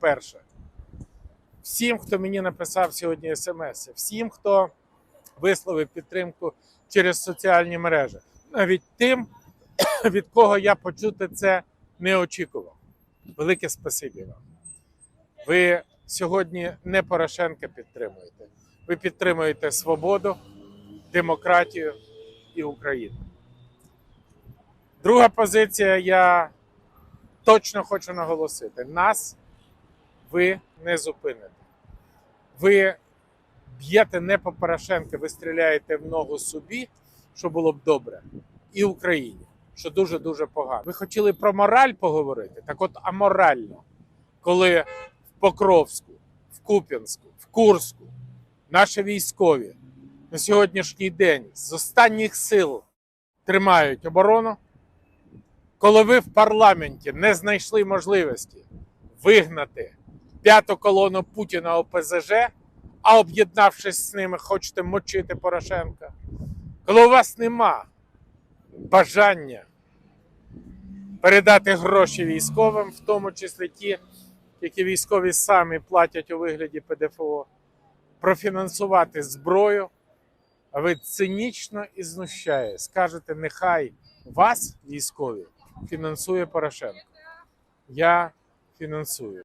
Перше, всім, хто мені написав сьогодні смс, всім, хто висловив підтримку через соціальні мережі, навіть тим, від кого я почути це не очікував. Велике спасибі вам. Ви сьогодні не Порошенка підтримуєте. Ви підтримуєте свободу, демократію і Україну. Друга позиція, я точно хочу наголосити: нас ви не зупините. Ви б'єте не по Порошенка, ви стріляєте в ногу собі, що було б добре, і Україні, що дуже-дуже погано. Ви хотіли про мораль поговорити? Так от аморально, коли в Покровську, в Куп'янську, в Курську наші військові на сьогоднішній день з останніх сил тримають оборону, коли ви в парламенті не знайшли можливості вигнати п'яту колону Путіна ОПЗЖ, а об'єднавшись з ними, хочете мочити Порошенка, коли у вас нема бажання передати гроші військовим, в тому числі ті, які військові самі платять у вигляді ПДФО, профінансувати зброю, а ви цинічно і знущає, скажете, нехай вас, військові, фінансує Порошенко. Я фінансую.